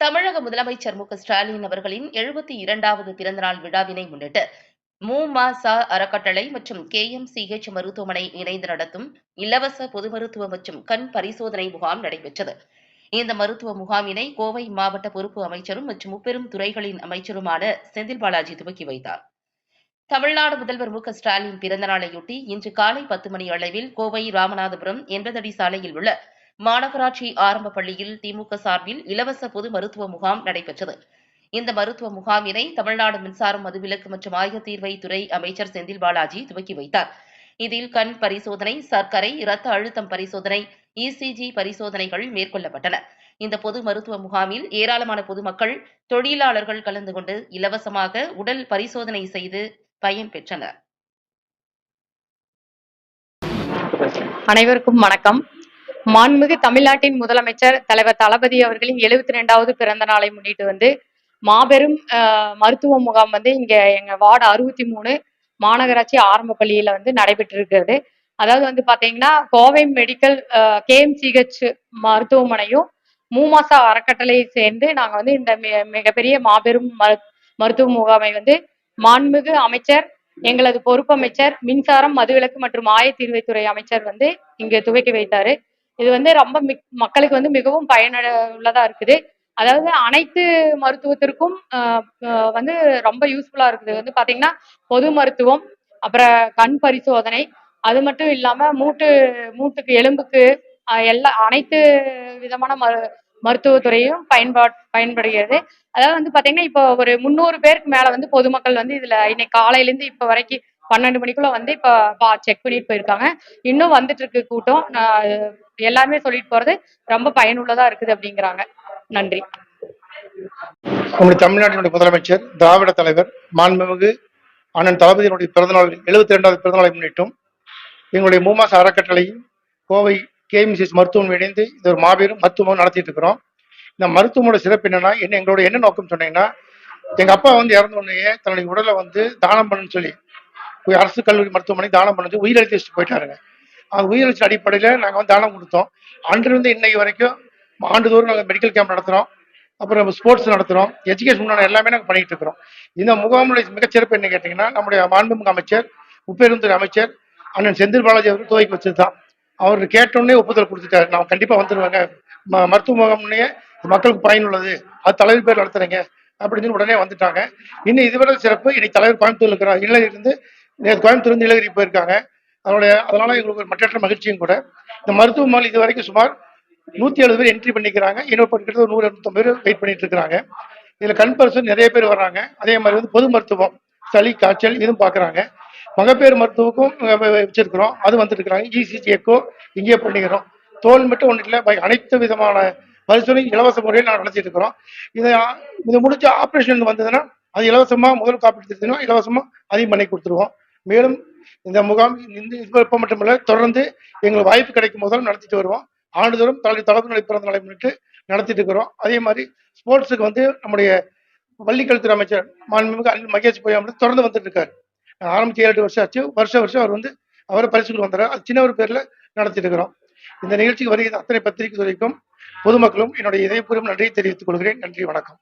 தமிழக முதலமைச்சர் மு ஸ்டாலின் அவர்களின் எழுபத்தி இரண்டாவது பிறந்தநாள் விழாவினை முன்னிட்டு மு ம ச அறக்கட்டளை மற்றும் கே எம் சி ஹெச் மருத்துவமனை இணைந்து நடத்தும் இலவச பொது மருத்துவ மற்றும் கண் பரிசோதனை முகாம் நடைபெற்றது. இந்த மருத்துவ முகாமினை கோவை மாவட்ட பொறுப்பு அமைச்சரும் மற்றும் முப்பெரும் துறைகளின் அமைச்சருமான செந்தில் பாலாஜி துவக்கி வைத்தார். தமிழ்நாடு முதல்வர் மு ஸ்டாலின் பிறந்தநாளையொட்டி இன்று காலை பத்து மணி அளவில் கோவை ராமநாதபுரம் எண்பதடி சாலையில் உள்ள மாநகராட்சி ஆரம்ப பள்ளியில் திமுக சார்பில் இலவச பொது மருத்துவ முகாம் நடைபெற்றது. இந்த மருத்துவ முகாமினை தமிழ்நாடு மின்சாரம் மதுவிலக்கு மற்றும் ஆயத்தீர்வை துறை அமைச்சர் செந்தில் பாலாஜி துவக்கி வைத்தார். இதில் கண் பரிசோதனை சர்க்கரை இரத்த அழுத்தம் பரிசோதனை இசிஜி பரிசோதனைகள் மேற்கொள்ளப்பட்டன. இந்த பொது மருத்துவ முகாமில் ஏராளமான பொதுமக்கள் தொழிலாளர்கள் கலந்து கொண்டு இலவசமாக உடல் பரிசோதனை செய்து பயன் பெற்றனர். அனைவருக்கும் வணக்கம். மாண்புமிகு தமிழ்நாட்டின் முதலமைச்சர் தலைவர் தளபதி அவர்களின் எழுபத்தி ரெண்டாவது பிறந்த நாளை முன்னிட்டு வந்து மாபெரும் மருத்துவ முகாம் வந்து இங்க எங்க வார்டு அறுபத்தி மூணு மாநகராட்சி ஆரம்ப பள்ளியில வந்து நடைபெற்று இருக்கிறது அதாவது வந்து பாத்தீங்கன்னா கோவை மெடிக்கல் கேஎம்சிஹெச் மருத்துவமனையும் மூமாசா அறக்கட்டளை சேர்ந்து நாங்க வந்து இந்த மிகப்பெரிய மாபெரும் மருத்துவ முகாமை வந்து மாண்புமிகு அமைச்சர் எங்களது பொறுப்பமைச்சர் மின்சாரம் மதுவிலக்கு மற்றும் ஆயத்தீர்வைத்துறை அமைச்சர் வந்து இங்க துவக்கி வைத்தாரு. இது வந்து ரொம்ப மிக்- மக்களுக்கு வந்து மிகவும் பயனுள்ளதா இருக்குது. அதாவது அனைத்து மருத்துவத்திற்கும் வந்து ரொம்ப யூஸ்ஃபுல்லா இருக்குது. வந்து பாத்தீங்கன்னா பொது மருத்துவம் அப்புறம் கண் பரிசோதனை அது மட்டும் இல்லாம மூட்டு மூட்டுக்கு எலும்புக்கு எல்லா அனைத்து விதமான மரு மருத்துவத்துறையும் பயன்பாட் பயன்படுகிறது. அதாவது வந்து பாத்தீங்கன்னா இப்போ ஒரு முந்நூறு பேருக்கு மேல வந்து பொதுமக்கள் வந்து இதுல இன்னைக்கு காலையிலேருந்து இப்போ வரைக்கும் பன்னெண்டு மணிக்குள்ள வந்து இப்ப செக் பண்ணிட்டு போயிருக்காங்க. இன்னும் வந்துட்டு இருக்கு கூட்டம். நான் எல்லாருமே சொல்லிட்டு போறது ரொம்ப பயனுள்ளதா இருக்குது அப்படிங்கிறாங்க. நன்றி. நம்முடைய தமிழ்நாட்டினுடைய முதலமைச்சர் திராவிட தலைவர் மாண்புமிகு அண்ணன் தளபதியினுடைய பிறந்தநாள் எழுபத்தி ரெண்டாவது பிறந்தநாளை முன்னிட்டும் எங்களுடைய மூமாச அறக்கட்டளையும் கோவை கேஎம்சிஎஸ் மருத்துவம் இணைந்து இது ஒரு மாபெரும் மருத்துவம் நடத்திட்டு இருக்கிறோம். இந்த மருத்துவமோட சிறப்பு என்னன்னா என்ன எங்களோட என்ன நோக்கம் சொன்னீங்கன்னா எங்க அப்பா வந்து இறந்த உடனே தன்னுடைய உடலை வந்து தானம் பண்ணுன்னு சொல்லி அரசு கல்லூரி மருத்துவமனை தானம் பண்ணி உயிரிழத்தி போயிட்டாருங்க. அந்த அடிப்படையில் நாங்கள் வந்து தானம் கொடுத்தோம். அன்றிலிருந்து இன்னைக்கு வரைக்கும் ஆண்டுதோறும் நாங்கள் மெடிக்கல் கேம்ப் நடத்துகிறோம் அப்புறம் ஸ்போர்ட்ஸ் நடத்துகிறோம் எஜுகேஷன் எல்லாமே நாங்கள் பண்ணிட்டு இருக்கிறோம். இந்த முகாமுடைய மிகச்சிறப்பு என்ன கேட்டிங்கன்னா நம்முடைய மாண்புமிகு அமைச்சர் முப்பெருந்துறை அமைச்சர் அண்ணன் செந்தில் பாலாஜி அவர் துவக்கி வச்சது தான் அவர் கேட்டோடனே ஒப்புதல் கொடுத்துட்டாரு. நான் கண்டிப்பாக வந்துடுவேங்க ம- மருத்துவ முகாம்னே மக்களுக்கு பயனுள்ளது அது தலைவர் பேர் நடத்துறீங்க. அப்படின்னு உடனே வந்துட்டாங்க. இன்னும் இதுவரை சிறப்பு. இன்னைக்கு தலைவர் கோயம்புத்தூர் இருக்கிற இருந்து நேற்று கோயம்புத்தூர் இருந்து நீலகிரி போயிருக்காங்க. அதனுடைய அதனால எங்களுக்கு ஒரு மற்றற்ற மகிழ்ச்சியும் கூட. இந்த மருத்துவமனை இது வரைக்கும் சுமார் நூத்தி எழுபது பேர் என்ட்ரி பண்ணிக்கிறாங்க. இன்னொரு கிட்டத்தட்ட நூறு நூற்றம்பது பேர் வெயிட் பண்ணிட்டு இருக்காங்க இதுல கண் பரிசோதனை நிறைய பேர் வர்றாங்க. அதே மாதிரி வந்து பொது மருத்துவம் சளி காய்ச்சல் இதுவும் பாக்குறாங்க மகப்பேறு மருத்துவக்கும் வச்சிருக்கிறோம். அது வந்துட்டு இருக்கிறாங்க இசிஜி எக்கோ இங்கேயே பண்ணிக்கிறோம். தோல் மட்டும் ஒன்றும் இல்லை. பை- அனைத்து விதமான பரிசோதனை இலவச முறையில் நாங்கள் நடத்திட்டு இருக்கிறோம் இதை இது முடிஞ்ச ஆப்ரேஷன் வந்ததுன்னா அது இலவசமா முதல் காப்பீட்டு திட்டத்திலும் இலவசமா அதையும் பண்ணி கொடுத்துருவோம். மேலும் இந்த முகாம் இந்த இப்போ மட்டுமல்ல தொடர்ந்து எங்களுக்கு வாய்ப்பு கிடைக்கும் போதெல்லாம் நடத்திட்டு வருவோம். ஆண்டுதோறும் தலை தளபதி பிறந்த நாளை முன்னிட்டு நடத்திட்டு இருக்கிறோம். அதே மாதிரி ஸ்போர்ட்ஸுக்கு வந்து நம்முடைய பள்ளிக்கல்வித்துறை அமைச்சர் மாண்புமிகு அனில் மகேஷ் பொய்யாம தொடர்ந்து வந்துட்டு இருக்காரு. ஆரம்பிச்சு ஏழு வருஷம் ஆச்சு. வருஷம் வருஷம் அவர் வந்து அவரை பரிசுக்கு வந்தார். அது சின்ன ஒரு பேர்ல நடத்திட்டு இருக்கிறோம். இந்த நிகழ்ச்சிக்கு வருகிற அத்தனை பத்திரிகை துறைக்கும் பொதுமக்களும் என்னுடைய இதயபூர்வம் நன்றியை தெரிவித்துக் கொள்கிறேன். நன்றி வணக்கம்.